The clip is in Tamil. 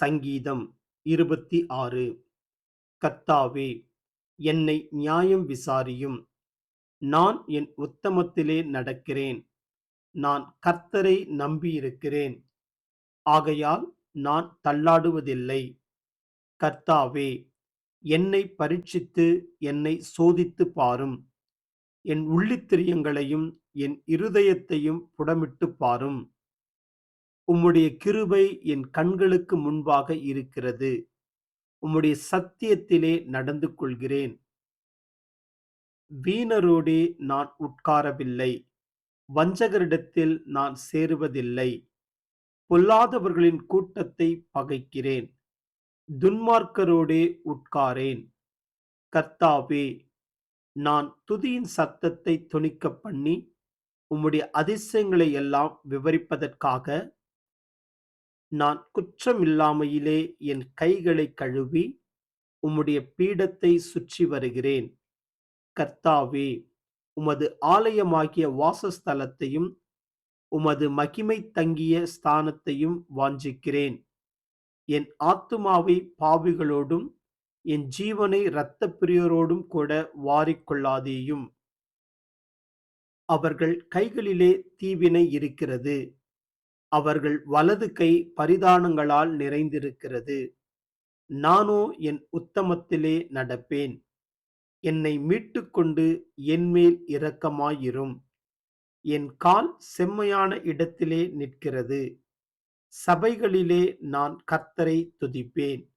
சங்கீதம் இருபத்தி ஆறு. கர்த்தாவே என்னை நியாயம் விசாரியும். நான் என் உத்தமத்திலே நடக்கிறேன். நான் கர்த்தரை நம்பியிருக்கிறேன். ஆகையால் நான் தள்ளாடுவதில்லை. கர்த்தாவே என்னை பரீட்சித்து என்னை சோதித்து பாரும். என் உள்ளித்திரியங்களையும் என் இருதயத்தையும் புடமிட்டு பாரும். உம்முடைய கிருபை என் கண்களுக்கு முன்பாக இருக்கிறது. உம்முடைய சத்தியத்திலே நடந்து கொள்கிறேன். வீணரோடே நான் உட்காரவில்லை. வஞ்சகரிடத்தில் நான் சேருவதில்லை. பொல்லாதவர்களின் கூட்டத்தை பகைக்கிறேன். துன்மார்க்கரோடே உட்காரேன். கர்த்தாவே நான் துதியின் சத்தத்தை துணிக்க பண்ணி உம்முடைய அதிசயங்களை எல்லாம் விவரிப்பதற்காக நான் குற்றமில்லாமையிலே என் கைகளை கழுவி உம்முடைய பீடத்தை சுற்றி வருகிறேன். கர்த்தாவே உமது ஆலயமாகிய வாசஸ்தலத்தையும் உமது மகிமை தங்கிய ஸ்தானத்தையும் வாஞ்சிக்கிறேன். என் ஆத்துமாவை பாவிகளோடும் என் ஜீவனை இரத்தப்பிரியரோடும் கூட வாரிக்கொள்ளாதேயும். அவர்கள் கைகளிலே தீவினை இருக்கிறது. அவர்கள் வலது கை பரிதானங்களால் நிறைந்திருக்கிறது. நானோ என் உத்தமத்திலே நடப்பேன். என்னை மீட்டுக்கொண்டு என்மேல் இரக்கமாயிரும். என் கால் செம்மையான இடத்திலே நிற்கிறது. சபைகளிலே நான் கத்தரை துதிப்பேன்.